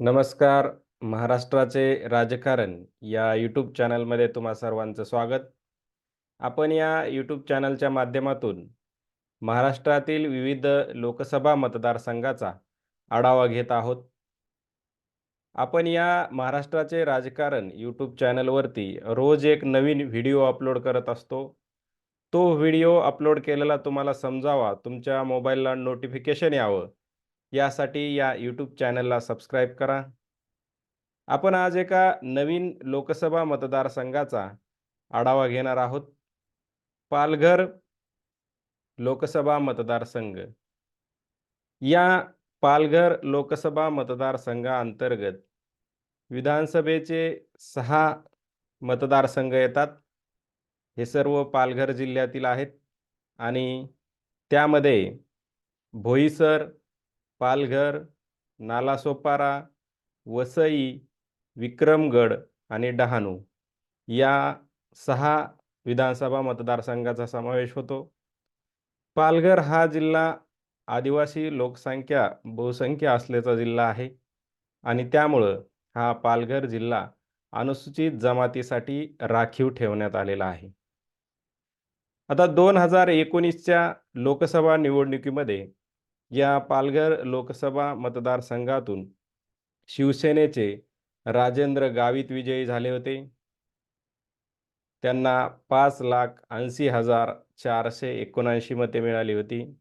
नमस्कार महाराष्ट्राचे राजकारण या यूट्यूब चॅनलमध्ये तुम्हा सर्वांचं स्वागत. आपण या यूट्यूब चॅनलच्या माध्यमातून महाराष्ट्रातील विविध लोकसभा मतदारसंघाचा आढावा घेत आहोत. आपण या महाराष्ट्राचे राजकारण यूट्यूब चॅनलवरती रोज एक नवीन व्हिडिओ अपलोड करत असतो. तो व्हिडिओ अपलोड केलेला तुम्हाला समजावा तुमच्या मोबाईलला नोटिफिकेशन यावं. यासाठी या यूट्यूब चॅनलला सबस्क्राईब करा. आपण आज एका नवीन लोकसभा मतदारसंघाचा आढावा घेणार आहोत. पालघर लोकसभा मतदारसंघ. या पालघर लोकसभा मतदारसंघाअंतर्गत विधानसभेचे सहा मतदारसंघ येतात. हे सर्व पालघर जिल्ह्यातील आहेत आणि त्यामध्ये भोईसर पालघर नालासोपारा वसई विक्रमगड आणि डहाणू या सहा विधानसभा मतदारसंघाचा समावेश होतो. पालघर हा जिल्हा आदिवासी लोकसंख्या बहुसंख्य असल्याचा जिल्हा आहे आणि त्यामुळं हा पालघर जिल्हा अनुसूचित जमातीसाठी राखीव ठेवण्यात आलेला आहे. आता दोन हजार एकोणीसच्या लोकसभा निवडणुकीमध्ये या पालघर लोकसभा मतदारसंघातून शिवसेनेचे राजेंद्र गावित विजयी झाले होते. त्यांना पाच लाख ऐंशी हजार चारशे एकोणऐंशी मते मिळाली होती.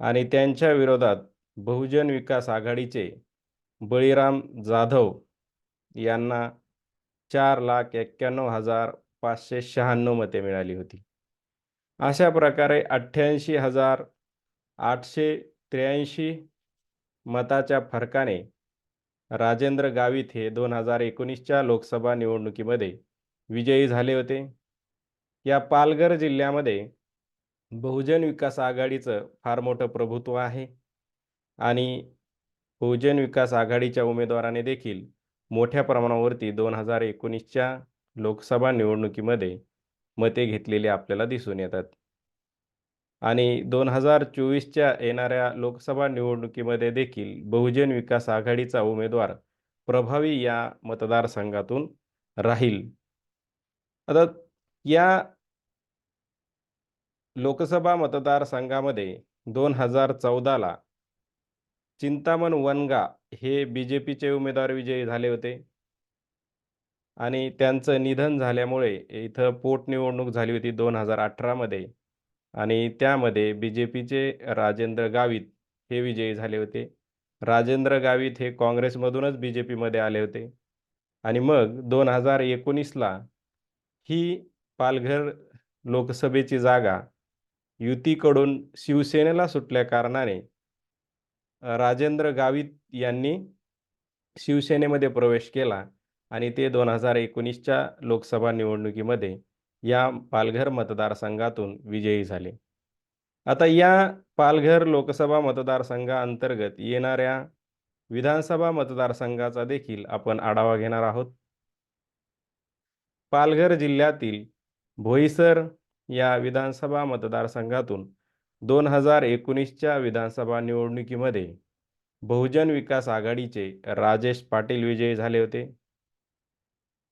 आणि त्यांच्या विरोधात बहुजन विकास आघाडीचे बळीराम जाधव यांना चार लाख एक्क्याण्णव हजार पाचशे शहाण्णव मते मिळाली होती. अशा प्रकारे अठ्ठ्याऐंशी हजार आठशे त्र्याऐंशी मताच्या फरकाने राजेंद्र गावित हे दोन हजार एकोणीसच्या लोकसभा निवडणुकीमध्ये विजयी झाले होते. या पालघर जिल्ह्यामध्ये बहुजन विकास आघाडीचं फार मोठं प्रभुत्व आहे आणि बहुजन विकास आघाडीच्या उमेदवाराने देखील मोठ्या प्रमाणावरती दोन हजार एकोणीसच्या लोकसभा निवडणुकीमध्ये मते घेतलेली आपल्याला दिसून येतात. आणि दोन हजार चोवीसच्या येणाऱ्या लोकसभा निवडणुकीमध्ये देखील बहुजन विकास आघाडीचा उमेदवार प्रभावी या मतदारसंघातून राहील. आता या लोकसभा मतदारसंघामध्ये दोन हजार चौदाला चिंतामण वनगा हे बी जे पीचे उमेदवार विजयी झाले होते. आणि त्यांचं निधन झाल्यामुळे इथं पोटनिवडणूक झाली होती दोन हजार अठरामध्ये. आणि त्यामध्ये बी जे पीचे राजेंद्र गावित हे विजयी झाले होते. राजेंद्र गावित हे काँग्रेसमधूनच बी जे पीमध्ये आले होते. आणि मग दोन हजार एकोणीसला ही पालघर लोकसभेची जागा युतीकडून शिवसेनेला सुटल्या कारणाने राजेंद्र गावित यांनी शिवसेनेमध्ये प्रवेश केला आणि ते दोन हजार एकोणीसच्या लोकसभा निवडणुकीमध्ये या पालघर मतदारसंघातून विजयी झाले. आता या पालघर लोकसभा मतदारसंघाअंतर्गत येणाऱ्या विधानसभा मतदारसंघाचा देखील आपण आढावा घेणार आहोत. पालघर जिल्ह्यातील भोईसर या विधानसभा मतदारसंघातून दोन हजार एकोणीसच्या विधानसभा निवडणुकीमध्ये बहुजन विकास आघाडीचे राजेश पाटील विजयी झाले होते.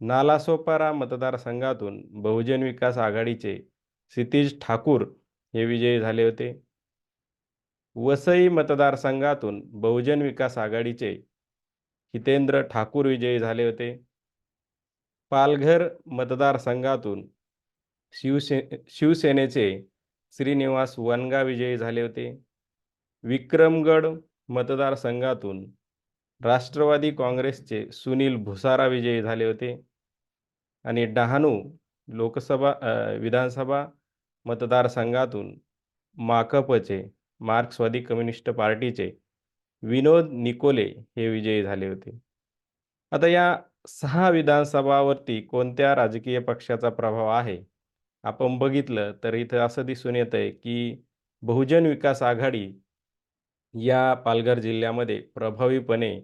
नालासोपारा मतदारसंघातून बहुजन विकास आघाडीचे क्षितिज ठाकूर हे विजयी झाले होते. वसई मतदारसंघातून बहुजन विकास आघाडीचे हितेंद्र ठाकूर विजयी झाले होते. पालघर मतदारसंघातून शिवसे शिवसेनेचे श्रीनिवास वनगा विजयी झाले होते. विक्रमगड मतदारसंघातून राष्ट्रवादी काँग्रेसचे सुनील भुसारा विजयी झाले होते. आणि डहाणू लोकसभा विधानसभा मतदारसंघातून माकपचे मार्क्सवादी कम्युनिस्ट पार्टीचे विनोद निकोले हे विजयी झाले होते. आता या सहा विधानसभावरती कोणत्या राजकीय पक्षाचा प्रभाव आहे? आपण बघितलं तर इथं असं दिसून येत आहे की बहुजन विकास आघाडी या पालघर जिल्ह्यामध्ये प्रभावीपणे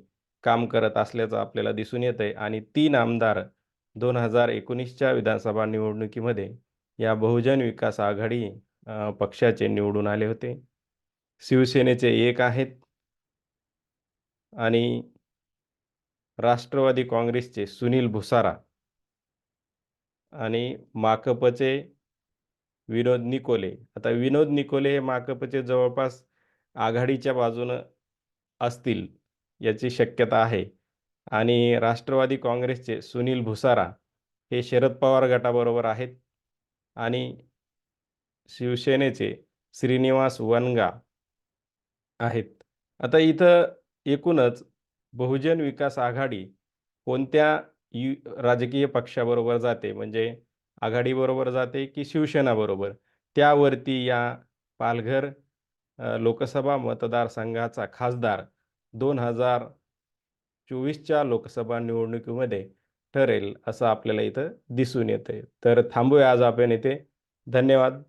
काम करत असल्याचं आपल्याला दिसून येत आहे आणि तीन आमदार दोन हजार एकोणीसच्या विधानसभा निवडणुकीमध्ये या बहुजन विकास आघाडी पक्षाचे निवडून आले होते. शिवसेनेचे एक आहेत. आणि राष्ट्रवादी काँग्रेसचे सुनील भुसारा आणि माकपचे विनोद निकोले. आता विनोद निकोले हे माकपचे जवळपास आघाडीच्या बाजूनं असतील याची शक्यता आहे. आणि राष्ट्रवादी काँग्रेसचे सुनील भुसारा हे शरद पवार गटाबरोबर आहेत. आणि शिवसेनेचे श्रीनिवास वनगा आहेत. आता इथं एकूणच बहुजन विकास आघाडी कोणत्या यु राजकीय पक्षाबरोबर जाते? म्हणजे आघाडीबरोबर जाते की शिवसेनाबरोबर? त्यावरती या पालघर लोकसभा मतदारसंघाचा खासदार दोन हजार चोवीसच्या लोकसभा निवडणुकीमध्ये ठरेल असं आपल्याला इथं दिसून येते तर थांबूया आज आपण इथे धन्यवाद.